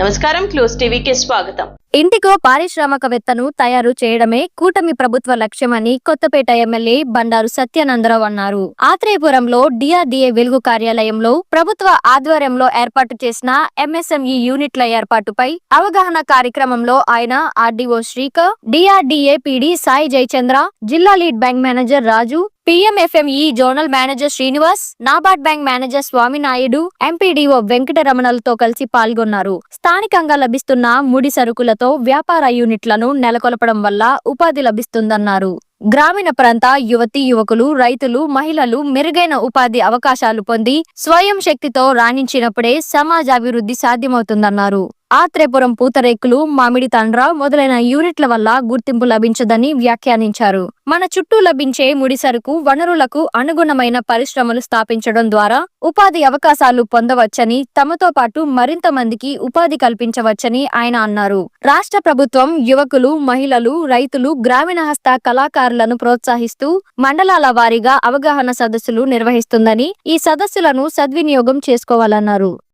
నమస్కారం క్లోజ్ టీవీకి స్వాగతం. ఇంటికో పారిశ్రామికవేత్తను తయారు చేయడమే కూటమి ప్రభుత్వ లక్ష్యమని కొత్తపేట ఎమ్మెల్యే బండారు సత్యానందరావు అన్నారు. ఆత్రేయపురంలో డిఆర్డీఏ వెలుగు కార్యాలయంలో ప్రభుత్వ ఆధ్వర్యంలో ఏర్పాటు చేసిన ఎంఎస్ఎంఈ యూనిట్ల ఏర్పాటుపై అవగాహన కార్యక్రమంలో ఆయన RDO Srikar DRDA PD Sai Jayachandra జిల్లా lead bank manager Raju PMFME zonal manager Srinivas NABARD bank manager Swaminaidu MPDO వెంకటరమణలతో కలిసి పాల్గొన్నారు. స్థానికంగా లభిస్తున్న ముడి సరుకులతో వ్యాపార యూనిట్లను నెలకొల్పడం వల్ల ఉపాధి లభిస్తుందన్నారు. గ్రామీణ ప్రాంత యువతి యువకులు రైతులు మహిళలు మెరుగైన ఉపాధి అవకాశాలు పొంది స్వయం శక్తితో రాణించినప్పుడే సమాజాభివృద్ధి సాధ్యమవుతుందన్నారు. ఆత్రేపురం పూతరేకులు మామిడి తండ్ర మొదలైన యూనిట్ల వల్ల గుర్తింపు లభించదని వ్యాఖ్యానించారు. మన చుట్టూ లభించే ముడి సరుకు వనరులకు అనుగుణమైన పరిశ్రమలు స్థాపించడం ద్వారా ఉపాధి అవకాశాలు పొందవచ్చని తమతో పాటు మరింత మందికి ఉపాధి కల్పించవచ్చని ఆయన అన్నారు. రాష్ట్ర ప్రభుత్వం యువకులు మహిళలు రైతులు గ్రామీణ హస్త కళాకారులను ప్రోత్సహిస్తూ మండలాల వారీగా అవగాహన సదస్సులు నిర్వహిస్తుందని ఈ సదస్సులను సద్వినియోగం చేసుకోవాలన్నారు.